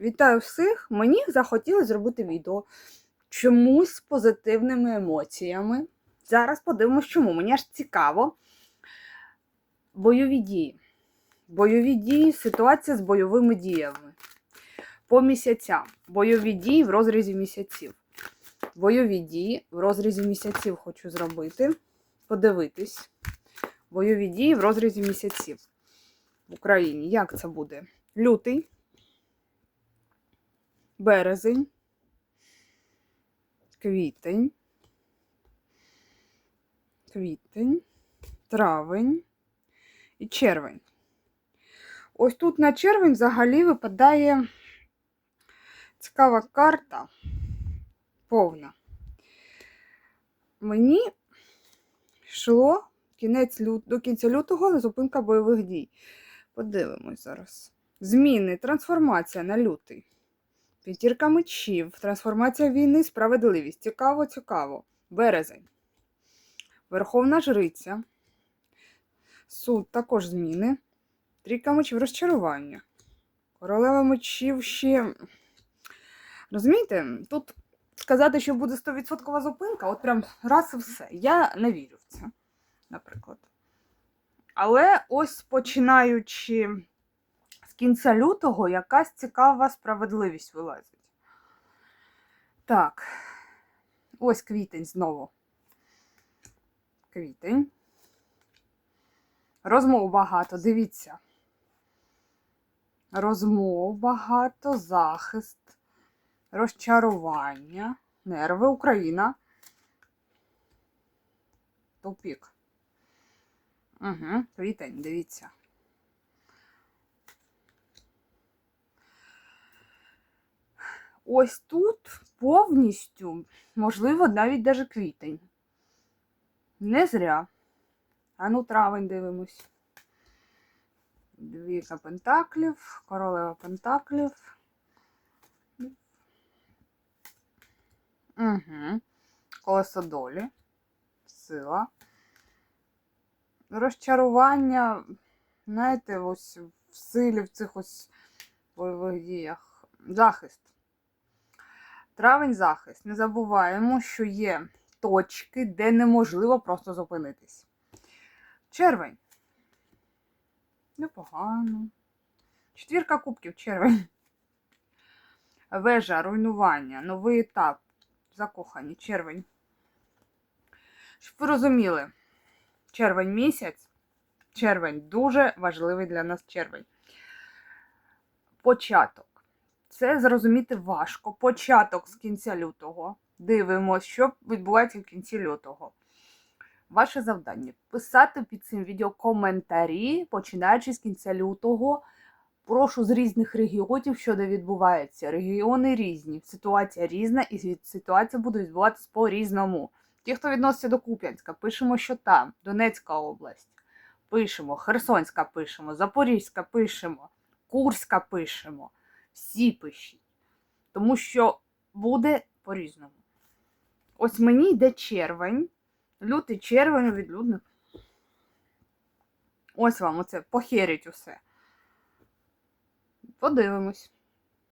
Вітаю всіх! Мені захотілося зробити відео чомусь з позитивними емоціями. Зараз подивимось, чому. Мені аж цікаво. Бойові дії. Бойові дії, ситуація з бойовими діями. По місяцям. Бойові дії в розрізі місяців. Бойові дії в розрізі місяців хочу зробити. Подивитись. Бойові дії в розрізі місяців в Україні. Як це буде? Лютий березень, квітень, квітень, травень і червень. Ось тут на червень взагалі випадає цікава карта повна. Мені йшло кінець лют... до кінця лютого зупинка бойових дій. Подивимось зараз. Зміни, трансформація на лютий. П'ятірка мечів, трансформація війни, справедливість. Цікаво, цікаво. Березень. Верховна жриця. Суд також зміни. Трійка мечів розчарування. Королева мечів ще. Розумієте, тут сказати, що буде 100% зупинка, от прям раз і все. Я не вірю в це, наприклад. Але ось починаючи кінця лютого якась цікава справедливість вилазить. Так, ось квітень знову. Квітень. Розмов багато, дивіться. Розмов багато, захист, розчарування, нерви, Україна. Тупік. Угу, квітень, дивіться. Ось тут повністю, можливо, навіть даже квітень. Не зря. А ну, травень дивимось. Двійка пентаклів, королева пентаклів. Угу. Колесо долі. Сила. Розчарування, знаєте, ось в силі в цих ось бойових діях. Захист. Травень захист. Не забуваємо, що є точки, де неможливо просто зупинитись. Червень. Непогано. Четвірка кубків, червень. Вежа, руйнування, новий етап. Закохані, червень. Щоб ви розуміли, червень місяць. Червень дуже важливий для нас червень. Початок. Це зрозуміти важко. Початок з кінця лютого. Дивимось, що відбувається в кінці лютого. Ваше завдання писати під цим відео коментарі, починаючи з кінця лютого. Прошу з різних регіонів, що де відбувається. Регіони різні, ситуація різна, і ситуація буде відбуватися по-різному. Ті, хто відноситься до Куп'янська, пишемо, що там, Донецька область. Пишемо, Херсонська пишемо, Запорізька пишемо, Курська пишемо. Всі пишіть. Тому що буде по-різному. Ось мені йде червень. Лютий червень відлюдник. Ось вам оце похерить усе. Подивимось.